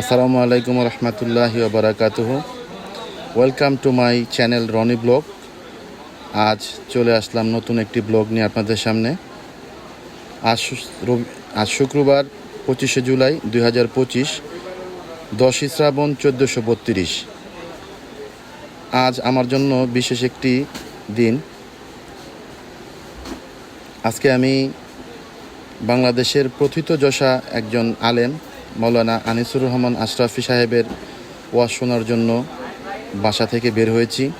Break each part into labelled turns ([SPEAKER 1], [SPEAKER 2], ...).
[SPEAKER 1] আসসালামু আলাইকুম রহমতুল্লাহ বারাকাতুহ। Welcome to my channel Rony blog আজ চলে আসলাম নতুন একটি ব্লগ নিয়ে আপনাদের সামনে। আজ আজ শুক্রবার, পঁচিশে জুলাই দুই হাজার পঁচিশ, দশই শ্রাবণ চোদ্দোশো বত্রিশ। আজ আমার জন্য বিশেষ একটি দিন। আজকে আমি বাংলাদেশের প্রথিত প্রথিতযশা একজন আলেম মৌলানা আনিসুর রহমান আশরাফি সাহেবের ওয়াজ শোনার জন্য বাসা থেকে বের হয়েছি।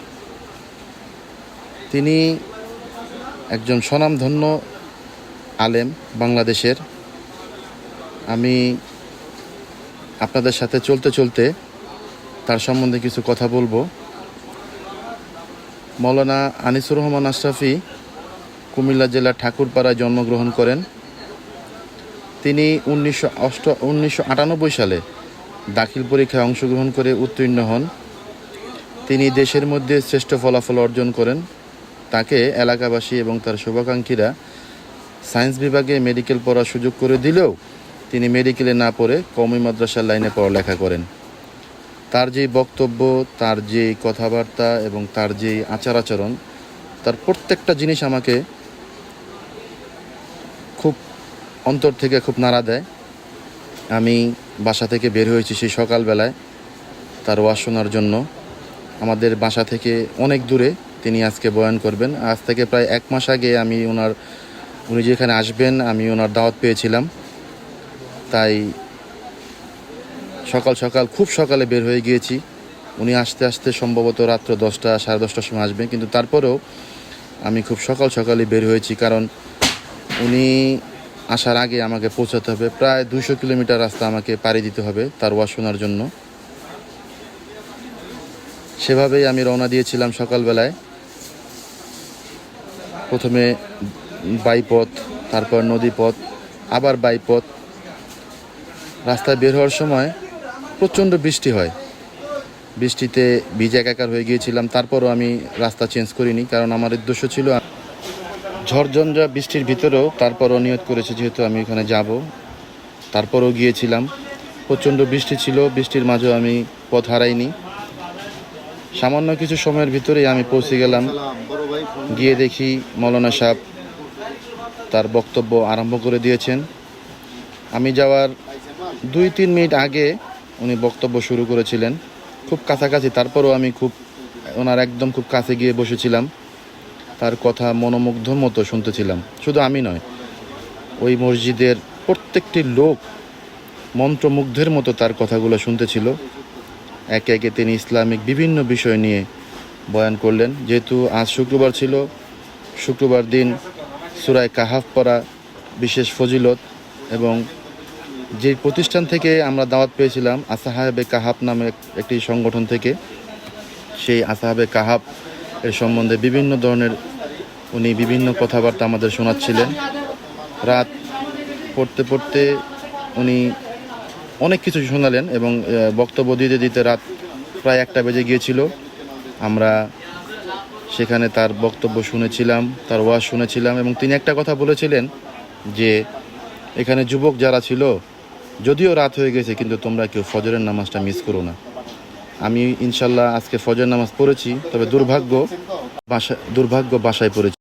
[SPEAKER 1] তিনি একজন স্বনামধন্য আলেম বাংলাদেশের। আমি আপনাদের সাথে চলতে চলতে তার সম্বন্ধে কিছু কথা বলব। মৌলানা আনিসুর রহমান আশরাফি কুমিল্লা জেলার ঠাকুরপাড়ায় জন্মগ্রহণ করেন। তিনি উনিশশো অষ্ট, উনিশশো আটানব্বই সালে দাখিল পরীক্ষায় অংশগ্রহণ করে উত্তীর্ণ হন। তিনি দেশের মধ্যে শ্রেষ্ঠ ফলাফল অর্জন করেন। তাকে এলাকাবাসী এবং তার শুভাকাঙ্ক্ষীরা সায়েন্স বিভাগে মেডিকেল পড়ার সুযোগ করে দিলেও তিনি মেডিকেলে না পড়ে কওমি মাদ্রাসার লাইনে পড়ালেখা করেন। তার যে বক্তব্য, তার যে কথাবার্তা এবং তার যে আচার আচরণ তার প্রত্যেকটা জিনিস আমাকে খুব অন্তর থেকে খুব নাড়া দেয়। আমি বাসা থেকে বের হয়েছি সেই সকালবেলায় তার ওয়াজ শোনার জন্য। আমাদের বাসা থেকে অনেক দূরে তিনি আজকে বয়ান করবেন। আজ থেকে প্রায় এক মাস আগে আমি ওনার, উনি যেখানে আসবেন, আমি ওনার দাওয়াত পেয়েছিলাম। তাই সকাল সকাল খুব সকালে বের হয়ে গিয়েছি। উনি আসতে আসতে সম্ভবত রাত্র দশটা, সাড়ে দশটার সময় আসবেন। কিন্তু তারপরেও আমি খুব সকাল সকালে বের হয়েছি। কারণ উনি আসার আগে আমাকে পৌঁছাতে হবে। প্রায় দুশো কিলোমিটার রাস্তা আমাকে পাড়ি দিতে হবে তার ওয়াজ শোনার জন্য। সেভাবেই আমি রওনা দিয়েছিলাম সকালবেলায়। প্রথমে বাইপথ, তারপর নদীপথ, আবার বাইপথ। রাস্তায় বের হওয়ার সময় প্রচণ্ড বৃষ্টি হয়। বৃষ্টিতে ভিজে একাকার হয়ে গিয়েছিলাম, তারপরও আমি রাস্তা চেঞ্জ করিনি, কারণ আমার উদ্দেশ্য ছিল ঝড়ঝঞ্ঝা বৃষ্টির ভিতরেও তারপরও নিয়ত করেছি যেহেতু আমি ওখানে যাব। তারপরও গিয়েছিলাম। প্রচণ্ড বৃষ্টি ছিল, বৃষ্টির মাঝেও আমি পথ হারাইনি। সামান্য কিছু সময়ের ভিতরেই আমি পৌঁছে গেলাম। গিয়ে দেখি মৌলানা সাহেব তার বক্তব্য আরম্ভ করে দিয়েছেন। আমি যাওয়ার দুই তিন মিনিট আগে উনি বক্তব্য শুরু করেছিলেন। খুব কাছাকাছি, তারপরও আমি খুব, ওনার একদম খুব কাছে গিয়ে বসেছিলাম। তার কথা মনোমুগ্ধর মতো শুনতেছিলাম। শুধু আমি নয়, ওই মসজিদের প্রত্যেকটি লোক মন্ত্রমুগ্ধের মতো তার কথাগুলো শুনতেছিল। একে একে তিনি ইসলামিক বিভিন্ন বিষয় নিয়ে বয়ান করলেন। যেহেতু আজ শুক্রবার ছিল, শুক্রবার দিন সুরায় কাহাফ পড়া বিশেষ ফজিলত এবং যে প্রতিষ্ঠান থেকে আমরা দাওয়াত পেয়েছিলাম, আসাহাবে কাহাব নামে একটি সংগঠন থেকে, সেই আসাহাবে কাহাব এর সম্বন্ধে বিভিন্ন ধরনের উনি বিভিন্ন কথাবার্তা আমাদের শোনাচ্ছিলেন। রাত পড়তে পড়তে উনি অনেক কিছু শোনালেন এবং বক্তব্য দিতে দিতে রাত প্রায় একটা বেজে গিয়েছিল। আমরা সেখানে তার বক্তব্য শুনেছিলাম, তার ওয়াজ শুনেছিলাম এবং তিনি একটা কথা বলেছিলেন যে, এখানে যুবক যারা ছিল, যদিও রাত হয়ে গেছে, কিন্তু তোমরা কেউ ফজরের নামাজটা মিস করো না। আমি ইনশাল্লাহ আজকে ফজর নামাজ পড়েছি তবে দুর্ভাগ্য বাসা দুর্ভাগ্য বাসায় পড়েছি।